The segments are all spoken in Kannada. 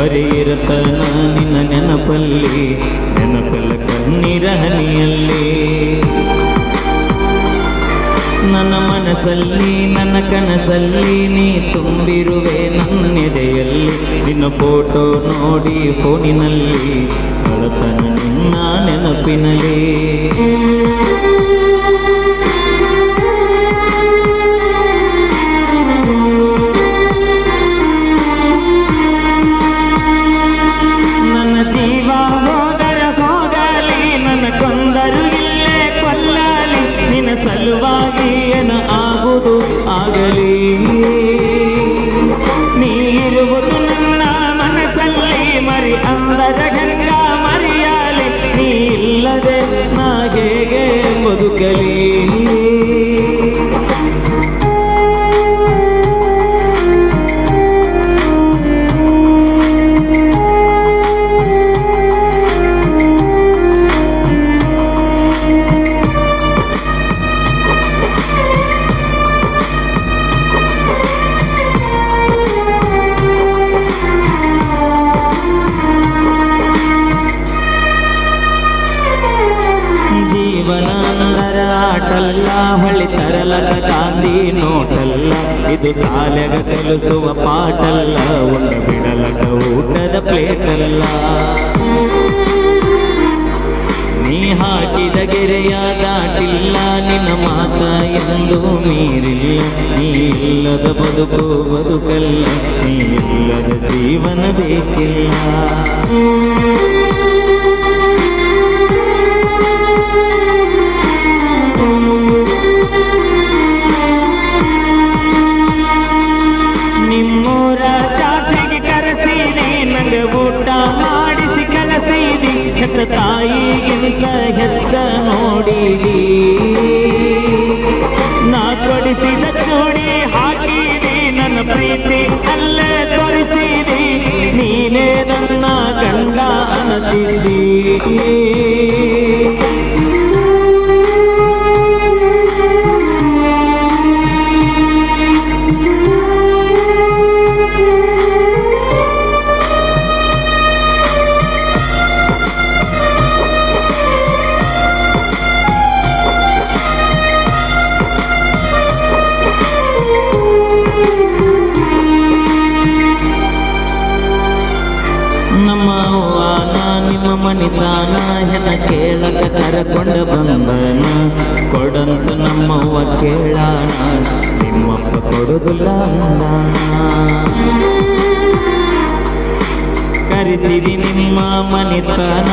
ಬರೀ ಇರತನ ನಿನ್ನ ನೆನಪಲ್ಲಿ, ನೆನಪಲ್ಲ ಕಣ್ಣೀರ ನನ್ನ ಮನಸ್ಸಲ್ಲಿ, ನನ್ನ ಕನಸಲ್ಲಿ ನೀ ತುಂಬಿರುವೆ ನನ್ನ ಎದೆಯಲ್ಲಿ ನಿನ್ನ ಫೋಟೋ ನೋಡಿ ಫೋನಿನಲ್ಲಿ ಕಳತನ ನಿನ್ನ ನೆನಪಿನಲ್ಲಿ. கைகளில் ಹೊಳಿ ತರಲದ ಗಾಂಧಿ ನೋಟಲ್ಲ. ಇದು ಸಾಲಗ ತಿಳಿಸುವ ಪಾಟಲ್ಲ ಒಂದು ಬಿಡಲದ ಊಟದ ಪ್ಲೇಟಲ್ಲ. ನೀ ಹಾಕಿದ ಗೆರೆಯ ದಾಟಿಲ್ಲ. ನಿನ್ನ ಮಾತ ಎಂದು ಮೀರಿಲ್ಲ. ನೀ ಇಲ್ಲದ ಬದುಕು ಬದುಕಲ್ಲ. ನೀ ಇಲ್ಲದ ಜೀವನ ಬೇಕಿಲ್ಲ. ತಾಯಿಗಿಂತ ಹೆಚ್ಚ ನೋಡಿದಿ. ನಾ ಕೊಡಿಸಿದ ಚೂಡಿ ಹಾಕಿದಿ, ನನ್ನ ಪ್ರೀತಿ ಅಲ್ಲೇ ತೋರಿಸಿದಿ. ನೀನೇ ನನ್ನ ಗಂಡ ಅನ್ನತಿದ್ದಿ ನಮ್ಮ ಅವ್ವಾನ ನಿಮ್ಮ ಮನಿತಾನ ಹೆಣ ಕೇಳಕ ಕರಕೊಂಡ ಬಂದನ. ಕೊಡಂತ ನಮ್ಮವ್ವ ಕೇಳಾಣ ನಿಮ್ಮಪ್ಪ ಕೊಡುದಿಲ್ಲ ಕರೆಸಿರಿ ನಿಮ್ಮ ಮನಿತನ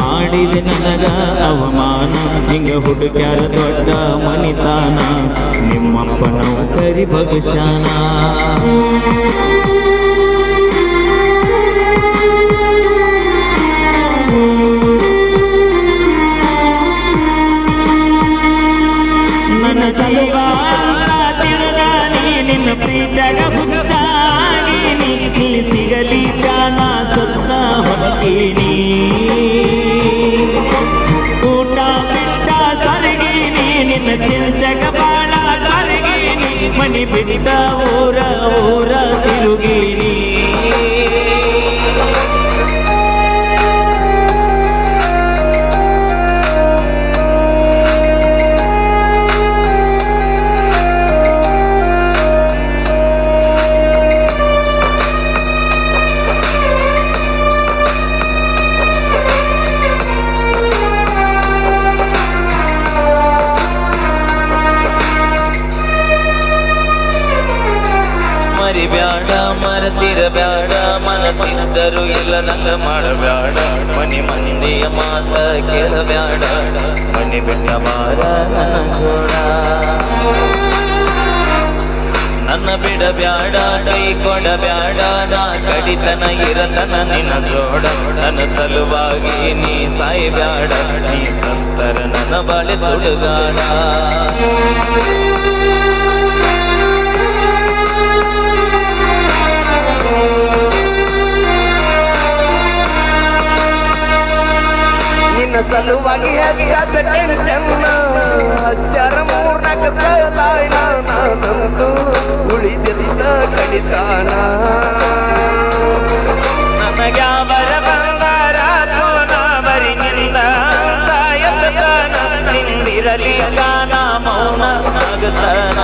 ಮಾಡಿದೆ ನನಗ ಅವಮಾನ. ಹಿಂಗ ಹುಡುಗ್ಯಾರ ದೊಡ್ಡ ಮನಿತಾನ ನಿಮ್ಮಪ್ಪನವು ಕರಿ ಭವಿಷ್ಯಾನ. ನಿನ್ನ ಪ್ರೀತಗ ಹುಚ್ಚಾಗಿ ನೀ ನೀ ಸಿಗಲಿ ಜಾನ ಸತ್ತ ಹೊಕ್ಕೀನಿ ಊಟ ಬಿಟ್ಟ ಸರಗೀನಿ ನಿನ್ನ ಚಿಂಚಗ ಬಾಳ ಕರಗೀನಿ ಮನಿ ಬಿಟ್ಟ ಊರ ಊರ ತಿರುಗೀನಿ ಮನಸ್ಸಿದ್ದರು ಇಲ್ಲ ನಂಗ ಮಾಡಬ್ಯಾಡ. ಮನಿ ಮಂದಿಯ ಮಾತ ಕೇಳಬ್ಯಾಡ. ಮನಿ ಬಿಟ್ಟ ಬಾರ ನನ್ನ ಜೋಡ ನನ್ನ ಬಿಡಬ್ಯಾಡ, ಕೈ ಕೊಡಬ್ಯಾಡ. ನಾ ಕಡಿತನ ಇರತನ ನಿನ್ನ ಜೋಡ. ನನ್ನ ಸಲುವಾಗಿ ನೀ ಸಾಯ್ಬ್ಯಾಡ. ನೀ ಸಂತರ ನನ್ನ ಬಾಳೆ ಸುಡುಗಾಡ. ಸಲುವಾಗಿ ಹಗ್ಗದ ಟೆನ್ಷನ್ನ ಹಜ್ಜರ ಮೂರ್ನಾಗ ಸದಾಯ್ನ ನಾನಂತೂ ಉಳಿದಿದ್ದ ಕಡಿತಾಣ. ನನಗ್ಯಾವರ ಬಂಗಾರಾತೋ ನಾವರಿಗಿಂದ ತಾಯತನ ನಿಂದಿರಲಿ ಗಾನ ಮೌನ ನಗತನ